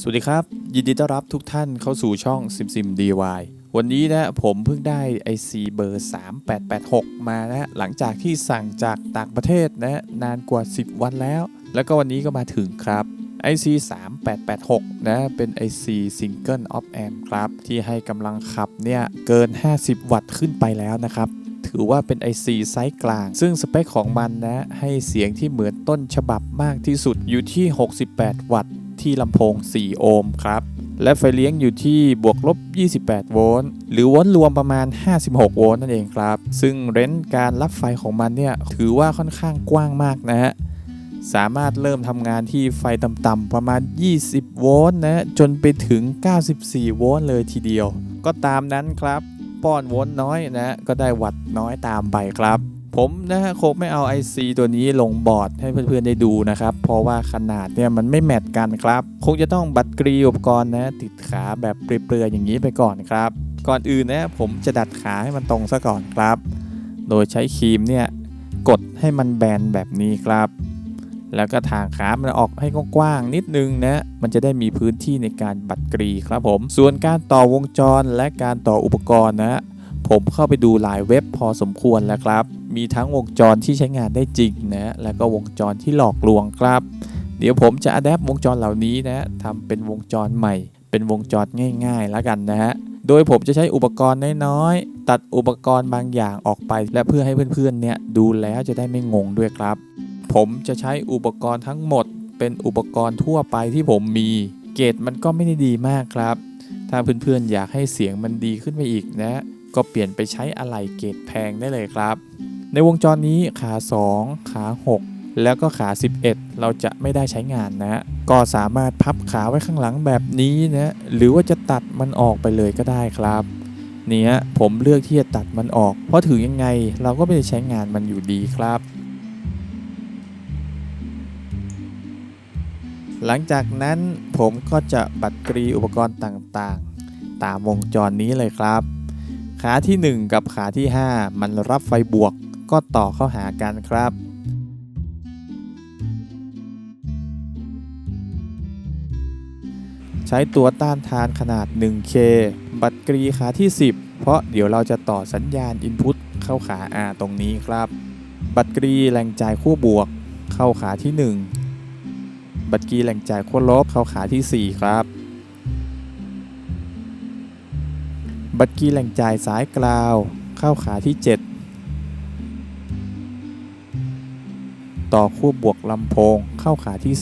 สวัสดีครับ ยินดีต้อนรับทุกท่านเข้าสู่ช่อง SimSim DIY วันนี้นะผมเพิ่งได้ IC เบอร์ 3886 มานะหลังจากที่สั่งจากต่างประเทศนะนานกว่า 10 วันแล้ว แล้วก็วันนี้ก็มาถึงครับ IC 3886 นะเป็น IC Single of Amp ครับ ที่ให้กำลังขับเนี่ยเกิน 50 วัตต์ขึ้นไปแล้วนะครับถือว่าเป็น IC ไซส์กลาง ซึ่งสเปคของมันนะ ให้เสียงที่เหมือนต้นฉบับมากที่สุดอยู่ที่ 68 วัตต์ ที่ลำโพง 4 โอห์มครับ และไฟเลี้ยงอยู่ที่บวกลบ 28 โวลต์ หรือโวลต์รวมประมาณ 56 โวลต์นั่นเองครับ ซึ่งเรนจ์การรับไฟของมันเนี่ยถือว่าค่อนข้างกว้างมากนะฮะ สามารถเริ่มทำงานที่ไฟต่ำๆประมาณ 20 โวลต์นะ จนไปถึง 94 โวลต์เลยทีเดียว ก็ตามนั้นครับ ป้อนโวลต์น้อยนะ ก็ได้วัตต์น้อยตามไปครับ ผมนะฮะคงไม่เอา IC ตัวนี้ลงบอร์ดให้เพื่อนๆได้ดูนะครับ เพราะว่าขนาดเนี่ยมันไม่แมทกันครับ คงจะต้องบัดกรีอุปกรณ์นะติดขาแบบเปลือยๆอย่างนี้ไปก่อนครับ ก่อนอื่นนะผมจะดัดขาให้มันตรงซะก่อนครับ โดยใช้ครีมเนี่ยกดให้มันแบนแบบนี้ครับ แล้วก็ทางขามันออกให้กว้างๆนิดนึงนะ มันจะได้มีพื้นที่ในการบัดกรีครับผม ส่วนการต่อวงจรและการต่ออุปกรณ์นะ ผมเข้าไปดูหลายเว็บพอสมควรแล้วครับ มีทั้งวงจรที่ใช้งานได้จริงนะแล้วก็วงจรที่หลอกลวงครับ เดี๋ยวผมจะอัดแอปวงจรเหล่านี้นะทำเป็นวงจรใหม่ เป็นวงจรง่าย ๆ แล้วกันนะฮะโดยผมจะใช้อุปกรณ์น้อยๆตัดอุปกรณ์บางอย่างออกไป และเพื่อให้เพื่อนๆเนี่ยดูแล้วจะได้ไม่งงด้วยครับ ผมจะใช้อุปกรณ์ทั้งหมด เป็นอุปกรณ์ทั่วไปที่ผมมี เกรดมันก็ไม่ได้ดีมากครับ ถ้าเพื่อนๆอยากให้เสียงมันดีขึ้นไปอีกนะ ก็เปลี่ยนไปใช้อะไหล่เกรดแพงได้เลยครับ ในวงจรนี้ขา 2 ขา 6 แล้วก็ขา 11 เราจะไม่ได้ใช้งานนะก็สามารถพับขาไว้ข้างหลังแบบนี้นะหรือว่าจะตัดมันออกไปเลยก็ได้ครับเนี่ยผมเลือกที่จะตัดมันออก เพราะถือยังไงเราก็ไม่ได้ใช้งานมันอยู่ดีครับ หลังจากนั้นผมก็จะบัดกรีอุปกรณ์ต่างๆ ตามวงจรนี้เลยครับ ขาที่ 1 กับขาที่ 5 มันรับไฟบวก ก็ต่อเข้าหากันครับใช้ตัวต้านทานขนาด 1K บัตรกรีขาที่ 10 เพราะเดี๋ยวเราจะต่อสัญญาณ Input เข้าขา R ตรงนี้ครับ บัตรกรีแรงจ่ายขั้วบวก เข้าขาที่ 1 บัตรกรีแรงจ่ายขั้วลบเข้าขาที่ 4 ครับ บัตรกรีแหล่งจ่ายสายกลาว เข้าขาที่ 7 ต่อคู่บวกลำโพงเข้าขาที่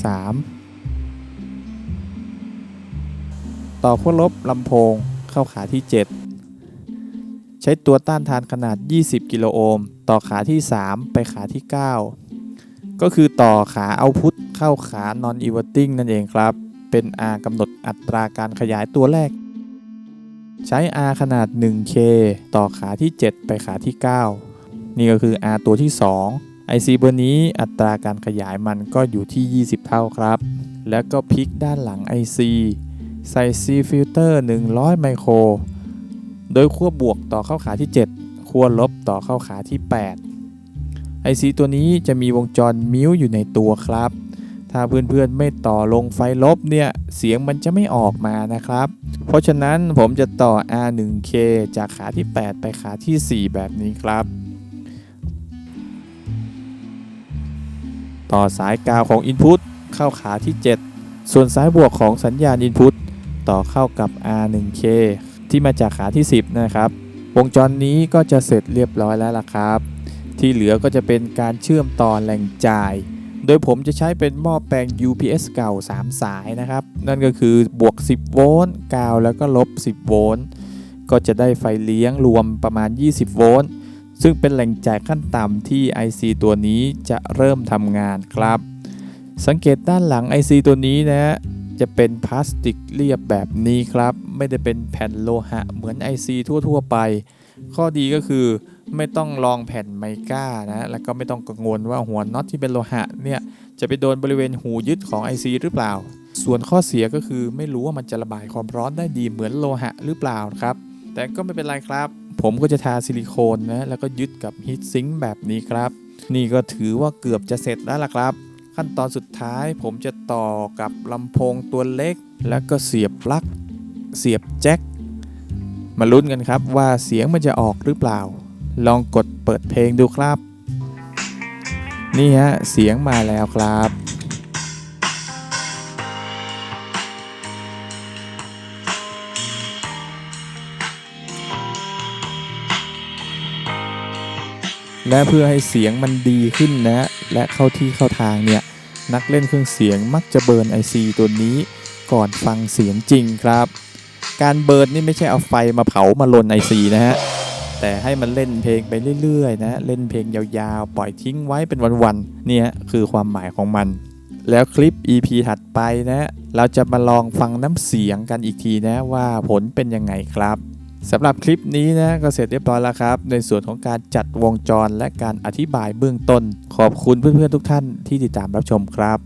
3 ต่อขั้วลบลำโพงเข้าขาที่ 7 ใช้ตัวต้านทานขนาด 20 กิโลโอห์มต่อขาที่ 3 ไปขาที่ 9 ก็คือต่อขาเอาพุทเข้าขา non inverting นั่นเองครับ เป็น R กำหนดอัตราการขยายตัวแรก ใช้ R ขนาด 1K ต่อขาที่ 7 ไปขาที่ 9 นี่ก็คือ R ตัวที่ 2 IC เบอร์นี้อัตราการขยายมันก็อยู่ที่ 20 เท่าครับ แล้วก็พลิกด้านหลัง IC ใส่ C filter 100 ไมโคร โดยขั้วบวกต่อเข้าขาที่ 7 ขั้วลบต่อเข้าขาที่ 8 IC ตัวนี้จะมีวงจรมิวอยู่ในตัวครับ ถ้าเพื่อนๆไม่ต่อลงไฟลบเนี่ย เสียงมันจะไม่ออกมานะครับ เพราะฉะนั้นผมจะต่อ R1K จากขาที่ 8 ไปขาที่ 4 แบบนี้ครับ ต่อสายกาวของ Input เข้าขาที่ 7 ส่วนสายบวกของสัญญาณ Input ต่อเข้ากับ R1K ที่มาจากขาที่ 10 นะครับ วงจรนี้ก็จะเสร็จเรียบร้อยแล้วล่ะครับ ที่เหลือก็จะเป็นการเชื่อมต่อแหล่งจ่าย โดยผมจะใช้เป็นหม้อแปลง UPS เก่า 3 สายนะครับ นั่นก็คือบวก 10 โวลต์กาวแล้วก็ลบ 10 โวลต์ก็จะได้ไฟเลี้ยงรวมประมาณ 20 โวลต์ ซึ่งเป็นแหล่งจ่ายขั้นต่ำที่ IC ตัวนี้จะเริ่มทำงานครับ สังเกตด้านหลัง IC ตัวนี้นะจะเป็นพลาสติกเรียบแบบนี้ครับ ไม่ได้เป็นแผ่นโลหะเหมือน IC ทั่ว ๆ ไป ข้อดีก็คือไม่ต้องลองแผ่นไมก้านะแล้วก็ไม่ต้องกังวลว่าหัวน็อตที่เป็นโลหะเนี่ยจะไปโดนบริเวณหูยึดของ IC หรือเปล่า ส่วนข้อเสียก็คือไม่รู้ว่ามันจะระบายความร้อนได้ดีเหมือนโลหะหรือเปล่าครับ แต่ก็ไม่เป็นไรครับ ผมก็จะทาซิลิโคนนะแล้วก็ยึดกับฮีทซิงค์แบบนี้ครับ นี่ก็ถือว่าเกือบจะเสร็จแล้วล่ะครับ ขั้นตอนสุดท้ายผมจะต่อกับลำโพงตัวเล็ก แล้วก็เสียบปลั๊กเสียบแจ็คมาลุ้นกันครับว่าเสียงมันจะออกหรือเปล่า ลองกดเปิดเพลงดูครับ นี่ฮะเสียงมาแล้วครับ และเพื่อให้เสียงมันดีขึ้นนะและเข้าที่เข้าทางเนี่ยนักเล่นเครื่องเสียงมักจะเบิร์น IC ตัวนี้ก่อนฟังเสียงจริงครับ การเบิร์นนี่ไม่ใช่เอาไฟมาเผามาลน IC นะฮะแต่ให้มันเล่นเพลงไปเรื่อยๆนะเล่นเพลงยาวๆ ปล่อยทิ้งไว้เป็นวันๆเนี่ยคือความหมายของมัน แล้วคลิป EP ถัดไปนะเราจะมาลองฟังน้ำเสียงกันอีกทีนะว่าผลเป็นยังไงครับ สำหรับคลิปนี้นะก็เสร็จเรียบร้อยแล้วครับ ในส่วนของการจัดวงจรและการอธิบายเบื้องต้น ขอบคุณเพื่อนๆทุกท่านที่ติดตามรับชมครับ